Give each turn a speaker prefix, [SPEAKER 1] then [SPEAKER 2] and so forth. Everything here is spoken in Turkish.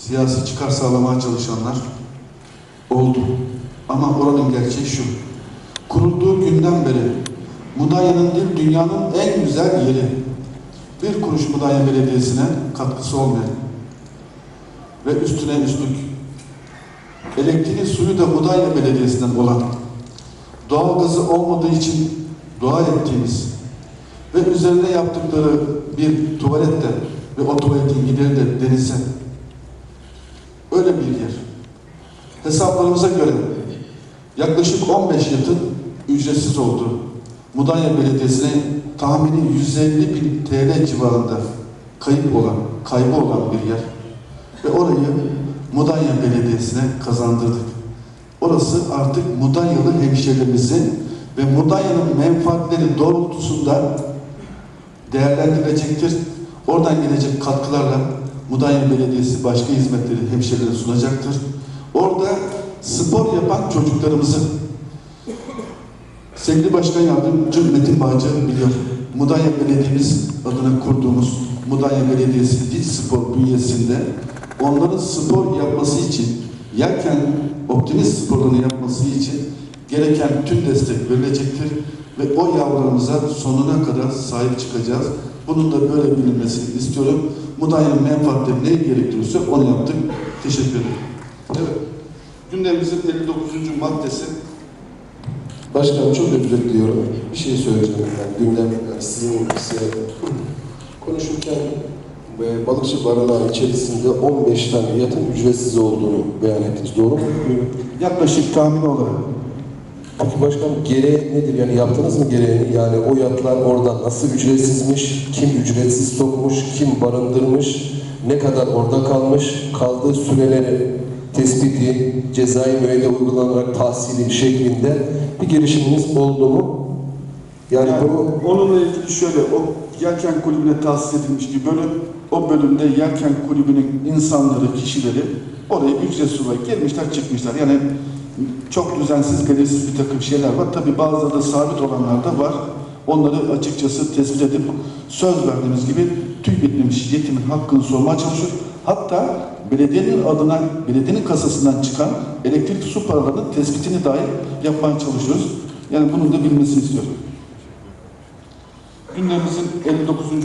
[SPEAKER 1] siyasi çıkar sağlamaya çalışanlar oldu. Ama oranın gerçeği şu. Kurulduğu günden beri Mudanya'nın değil dünyanın en güzel yeri. Bir kuruş Mudanya Belediyesi'ne katkısı olmayan ve üstüne üstlük elektriği suyu da Mudanya Belediyesi'nden olan doğalgazı olmadığı için dua ettiğimiz ve üzerine yaptıkları bir tuvalette ve o tuvaletin gideri de denize öyle bir yer. Hesaplarımıza göre yaklaşık 15 yatın ücretsiz oldu. Mudanya Belediyesi'ne tahmini 150 bin TL civarında kayıp olan, kaybı olan bir yer. Ve orayı Mudanya Belediyesi'ne kazandırdık. Orası artık Mudanyalı hemşehrilerimizin ve Mudanya'nın menfaatleri doğrultusunda değerlendirilecektir. Oradan gelecek katkılarla Mudanya Belediyesi başka hizmetleri hemşehrilere sunacaktır. Orada spor yapan çocuklarımızı sevgili Başkan Yardımcı Metin Bağcı biliyor. Mudanya Belediyemiz adına kurduğumuz Mudanya Belediyesi Dil Spor bünyesinde onların spor yapması için yerken optimist sporunu yapması için gereken tüm destek verilecektir ve o yavrularımıza sonuna kadar sahip çıkacağız. Bunun da böyle bilinmesini istiyorum. Mudanya'nın menfaatleri ne gerektiriyorsa onu yaptık. Teşekkür ederim. Evet. Gündemimizin 59. maddesi
[SPEAKER 2] Başkanım çok özür diliyorum. Bir şey söyleyeceğim ben. Gündem yani sizin size konuşurken e, balıkçı barınağı içerisinde 15 tane yatın ücretsiz olduğunu beyan ettiniz. Doğru mu?
[SPEAKER 1] yaklaşık tahmin olarak
[SPEAKER 2] Peki başkanım gereği nedir? Yani yaptınız mı gereğini? Yani o yatlar orada nasıl ücretsizmiş? Kim ücretsiz sokmuş? Kim barındırmış? Ne kadar orada kalmış? Kaldığı süreleri tespiti, cezai müeyyide uygulanarak tahsili şeklinde bir girişiminiz oldu mu? Yani,
[SPEAKER 1] Yani
[SPEAKER 2] bunu
[SPEAKER 1] onunla ilgili şöyle, o Yelken Kulübü'ne tahsis edilmiş bir bölüm, o bölümde Yelken Kulübü'nün insanları, kişileri oraya ücretsiz olarak gelmişler, çıkmışlar. Yani çok düzensiz, belirsiz bir takım şeyler var. Tabi bazıları da sabit olanlar da var. Onları açıkçası tespit edip söz verdiğimiz gibi tüy bitmemiş yetimin hakkını sormaya çalışıyor. Hatta belediyenin adına, belediyenin kasasından çıkan elektrik su paralarının tespitini dahi yapmaya çalışıyoruz. Yani bunun da bilmesini istiyorum. Gündemimizin 59.